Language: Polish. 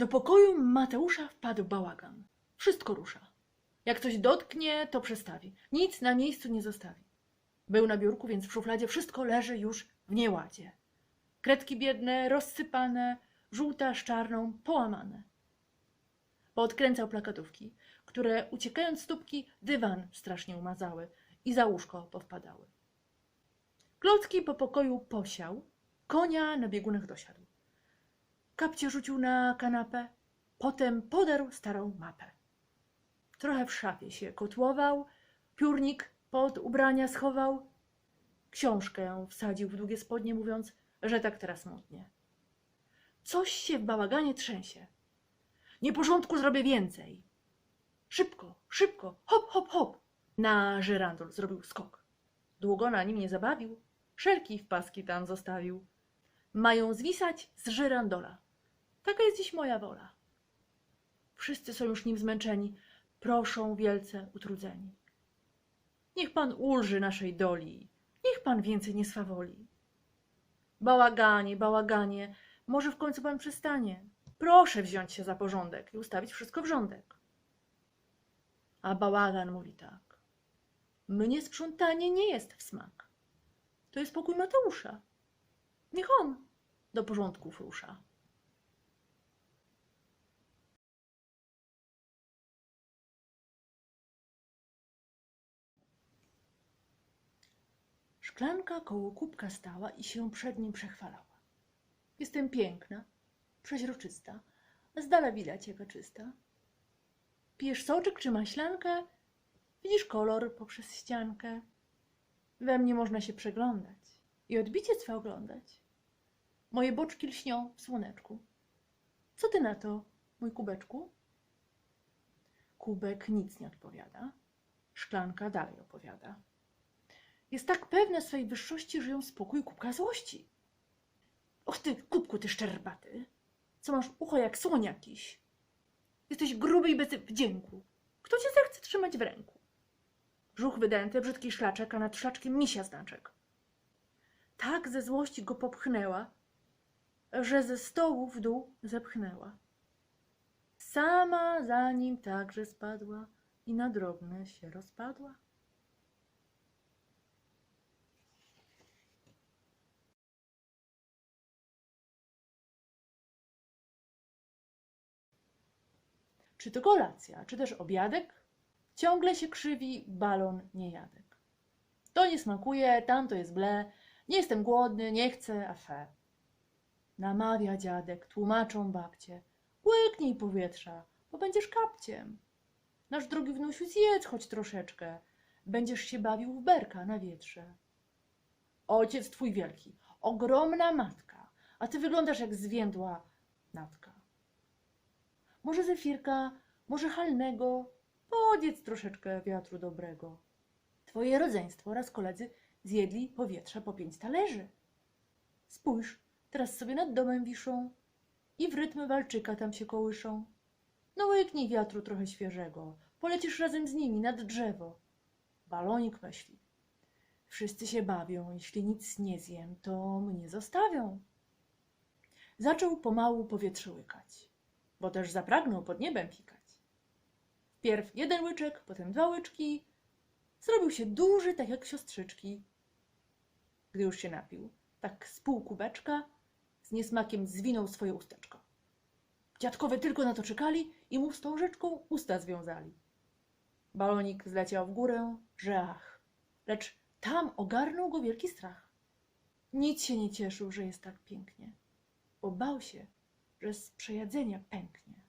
Do pokoju Mateusza wpadł bałagan. Wszystko rusza. Jak coś dotknie, to przestawi. Nic na miejscu nie zostawi. Był na biurku, więc w szufladzie wszystko leży już w nieładzie. Kredki biedne, rozsypane, żółta z czarną, połamane. Poodkręcał plakatówki, które uciekając stópki dywan strasznie umazały i za łóżko powpadały. Klocki po pokoju posiał, konia na biegunach dosiadł. Kapcie rzucił na kanapę, potem podarł starą mapę. Trochę w szafie się kotłował, piórnik pod ubrania schował, książkę wsadził w długie spodnie, mówiąc, że tak teraz modnie. Coś się w bałaganie trzęsie. Nieporządku zrobię więcej. Szybko, szybko, hop, hop, hop. Na żerandol zrobił skok. Długo na nim nie zabawił. Szelki w paski tam zostawił. Mają zwisać z żerandola. Taka jest dziś moja wola. Wszyscy są już nim zmęczeni, proszą wielce utrudzeni. Niech pan ulży naszej doli, niech pan więcej nie swawoli. Bałaganie, bałaganie, może w końcu pan przestanie. Proszę wziąć się za porządek i ustawić wszystko w rządek. A bałagan mówi tak. Mnie sprzątanie nie jest w smak. To jest pokój Mateusza. Niech on do porządków rusza. Szklanka koło kubka stała i się przed nim przechwalała. Jestem piękna, przeźroczysta, a z dala widać jaka czysta. Pijesz soczek czy maślankę, widzisz kolor poprzez ściankę. We mnie można się przeglądać i odbicie swe oglądać. Moje boczki lśnią w słoneczku. Co ty na to, mój kubeczku? Kubek nic nie odpowiada. Szklanka dalej opowiada. Jest tak pewna swej wyższości, że ją spokój kubka złości. Och ty, kubku, ty szczerbaty, co masz ucho jak słoń jakiś. Jesteś gruby i bez wdzięku. Kto cię zechce trzymać w ręku? Brzuch wydęty, brzydki szlaczek, a nad szlaczkiem misia znaczek. Tak ze złości go popchnęła, że ze stołu w dół zepchnęła. Sama za nim także spadła i na drobne się rozpadła. Czy to kolacja, czy też obiadek? Ciągle się krzywi balon niejadek. To nie smakuje, tamto jest ble, nie jestem głodny, nie chcę, a fe. Namawia dziadek, tłumaczą babcie. Łyknij powietrza, bo będziesz kapciem. Nasz drogi wnusiu, zjedz choć troszeczkę. Będziesz się bawił w berka na wietrze. Ojciec twój wielki, ogromna matka, a ty wyglądasz jak zwiędła natka. Może zefirka, może halnego, podziec troszeczkę wiatru dobrego. Twoje rodzeństwo oraz koledzy zjedli powietrza po pięć talerzy. Spójrz, teraz sobie nad domem wiszą i w rytm walczyka tam się kołyszą. No łyknij wiatru trochę świeżego, polecisz razem z nimi nad drzewo. Balonik myśli. Wszyscy się bawią, jeśli nic nie zjem, to mnie zostawią. Zaczął pomału powietrze łykać, bo też zapragnął pod niebem pikać. Wpierw jeden łyczek, potem dwa łyczki. Zrobił się duży, tak jak siostrzyczki. Gdy już się napił, tak z pół kubeczka, z niesmakiem zwinął swoje usteczko. Dziadkowie tylko na to czekali i mu z tą rzeczką usta związali. Balonik zleciał w górę, że ach, lecz tam ogarnął go wielki strach. Nic się nie cieszył, że jest tak pięknie, bo bał się, że z przejadzenia pęknie.